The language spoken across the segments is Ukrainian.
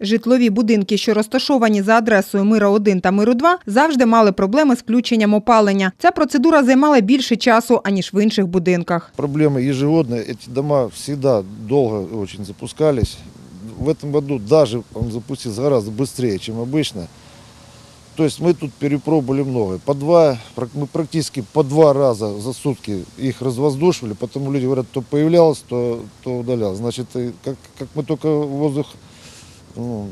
Житлові будинки, що розташовані за адресою Мира 1 та Миру 2, завжди мали проблеми з включенням опалення. Ця процедура займала більше часу, аніж в інших будинках. Проблемы ежегодные. Эти дома всегда долго очень запускались. В этом году даже он запустился гораздо быстрее, чем обычно. То есть мы тут перепробовали много. По два, прак- мы практически по два раза за сутки их развоздушивали. Потому люди говорят, то появлялось, то, то удалялось. Значит, и как, как мы только воздух ну,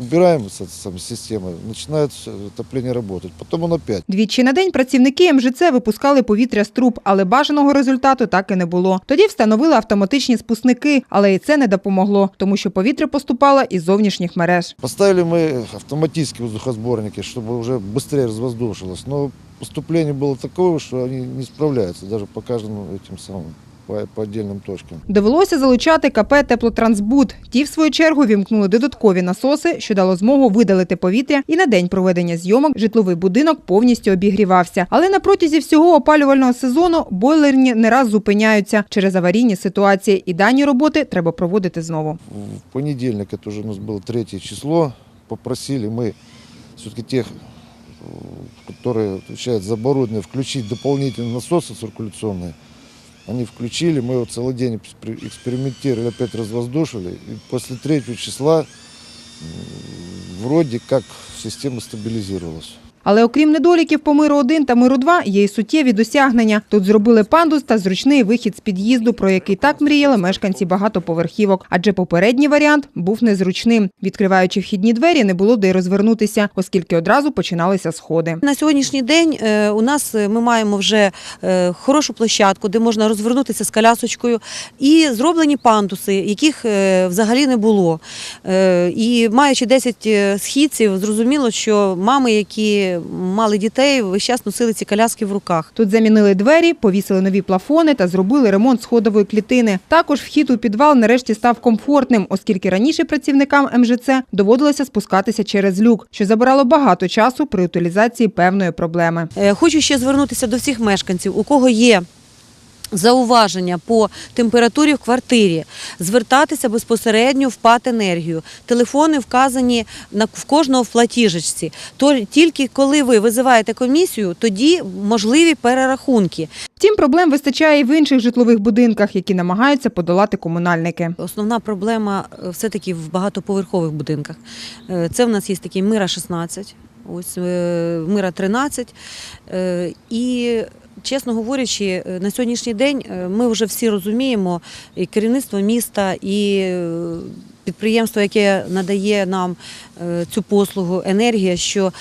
убираем с этой самой системы, начинает всё отопление работать. Потом он опять. Двічі на день працівники МЖЦ випускали повітря з труб, але бажаного результату так і не було. Тоді встановили автоматичні спусники, але і це не допомогло, тому що повітря поступало із зовнішніх мереж. Поставили мы автоматические воздухосборники, чтобы уже быстрее развоздушилось. Но поступление было такое, что они не справляются даже по каждому этим самым, по, по отдельным точкам. Довелося залучати КП «Теплотрансбуд». Ті, в свою чергу, вімкнули додаткові насоси, що дало змогу видалити повітря, і на день проведення зйомок житловий будинок повністю обігрівався. Але на протязі всього опалювального сезону бойлерні не раз зупиняються через аварійні ситуації, і дані роботи треба проводити знову. В понедельник, это уже у нас было третье число, попросили мы все-таки тех, э, которые отвечают за оборудование, включить дополнительные насосы циркуляционные. Они включили, мы вот целый день экспер- экспериментировали, опять развоздушили. И после третьего числа м, вроде как система стабилизировалась. Але окрім недоліків по миру 1 та миру 2 є й суттєві досягнення. Тут зробили пандус та зручний вихід з під'їзду, про який так мріяли мешканці багатоповерхівок. Адже попередній варіант був незручним. Відкриваючи вхідні двері, не було де розвернутися, оскільки одразу починалися сходи. На сьогоднішній день е, у нас е, ми маємо вже е, хорошу площадку, де можна розвернутися з колясочкою, і зроблені пандуси, яких взагалі не було. І маючи 10 східців, зрозуміло, що мами, які мали дітей, весь час носили ці коляски в руках. Тут замінили двері, повісили нові плафони та зробили ремонт сходової клітини. Також вхід у підвал нарешті став комфортним, оскільки раніше працівникам МЖЦ доводилося спускатися через люк, що забирало багато часу при утилізації певної проблеми. Е, Хочу ще звернутися до всіх мешканців, у кого є. Зауваження по температурі в квартирі, звертатися безпосередньо в ПАТ енергію. Телефони вказані на в кожного в платіжечці. То тільки коли ви визиваєте комісію, тоді можливі перерахунки. Втім, проблем вистачає і в інших житлових будинках, які намагаються подолати комунальники. Основна проблема е, все-таки в багатоповерхових будинках. Е, Це в нас є такий Мира 16, ось е, Мира 13. Е, І чесно говорячи, е, на сьогоднішній день е, ми вже всі розуміємо, і керівництво міста, і е, підприємство, яке надає нам цю послугу енергія, що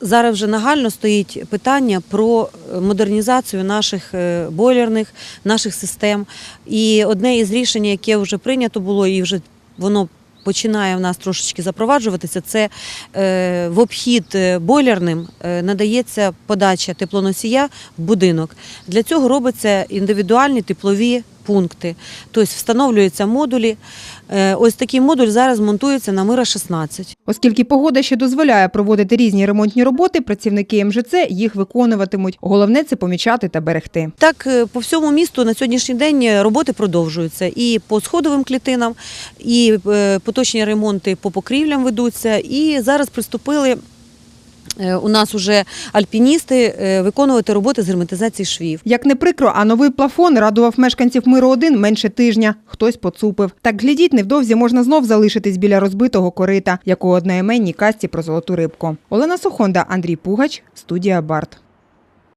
Зараз вже нагально стоїть питання про модернізацію наших бойлерних, наших систем. І одне із рішень, яке вже прийнято було, і вже воно починає в нас трошечки запроваджуватися, це е, в обхід е, бойлерним е, надається подача теплоносія в будинок. Для цього робиться індивідуальні теплові пункти. Тобто встановлюються модулі. Е, Ось такий модуль зараз монтується на Мира 16. Оскільки погода ще дозволяє проводити різні ремонтні роботи, працівники МЖЦ їх виконуватимуть. Головне це помічати та берегти. Так, е, по всьому місту на сьогоднішній день роботи продовжуються. І по сходовим клітинам, і е, поточні ремонти по покрівлям ведуться. І зараз приступили у нас уже альпіністи е, виконувати роботи з герметизації швів. Як не прикро, а новий плафон радував мешканців миру 1 менше тижня. Хтось поцупив. Так глядіть, невдовзі можна знов залишитись біля розбитого корита, як у одноіменній касті про золоту рибку. Олена Сухонда, Андрій Пугач, студія Барт.